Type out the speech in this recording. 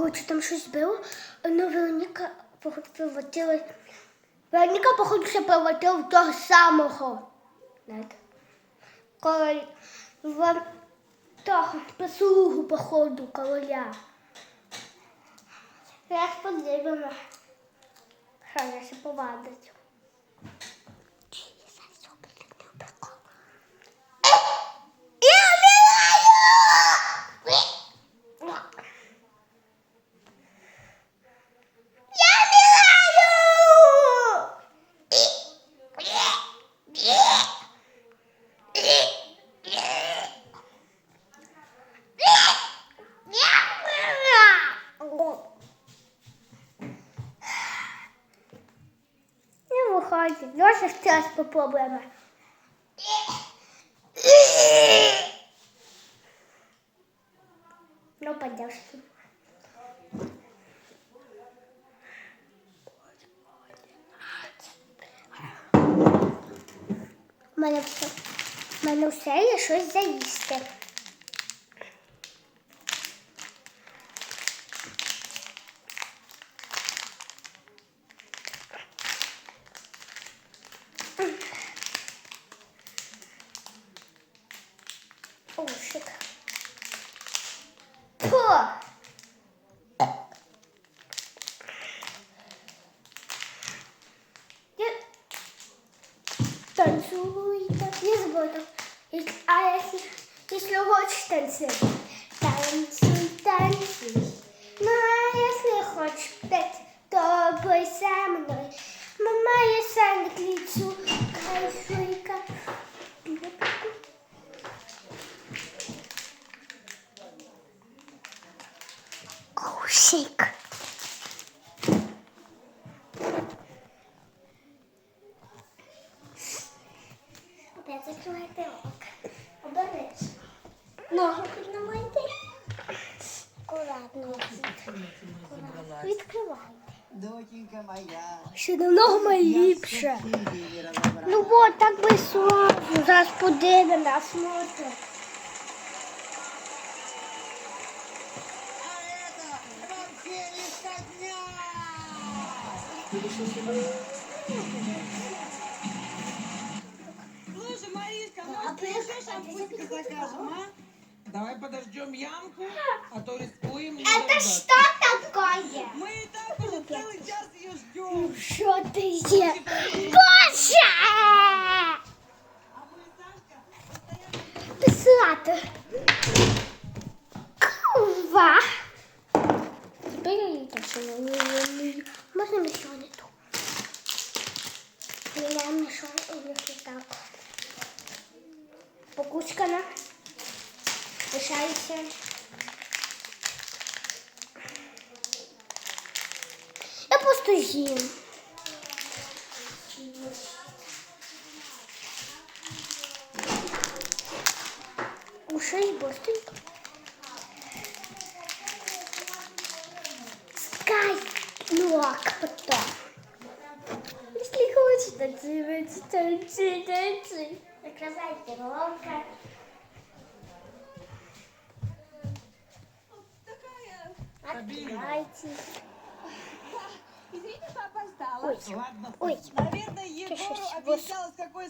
Коротше, там щось було, але Вероніка походу. Вероніка, походу, ще превратила в того самого. Знаєте? Король в того прислугу, походу, короля. Зараз подивимо. Що ще повадить. Не виходить. Давай ще раз попробуємо. Ну, подержи. У мене все, в мене все є щось заїсти. Не забуду. Если- А если, если хочешь танцевать, танцуй, танцуй. Ну, а если хочешь петь, то пой со мной. Мама, я сам к лицу, кайфуй-ка. Кушик. Ногу піднімайте. Акуратно. Акуратно. Відкривайте. Доченька моя. Ще намного ліпше. Я субсидії розібрала. Ну вот, так би славно. Зараз подивимо, осмотрим. А это вообще листотня! Слушай, Маришка, А может, ты ты- еще а ты шампуньки запекла? закажем, а? Давай подождем ямку, а то рискуем не Это дождаться. что такое? Мы и так уже целый час ее ждем. Що ти є? Боже! А мы, Сашка, Писати. Кува. Тепер я її так що не люблю. Можна мішати ту. Я мішаю ось так. Покускана. Лишається. Я просто їм. Ушей быстренько. Скай лок потом. Если хочешь танцуй, танцуй. Закрывайте лока. такая... Открывайте. Извини, что опоздала. Ой, Ладно, ой. Наверное, Егору с какой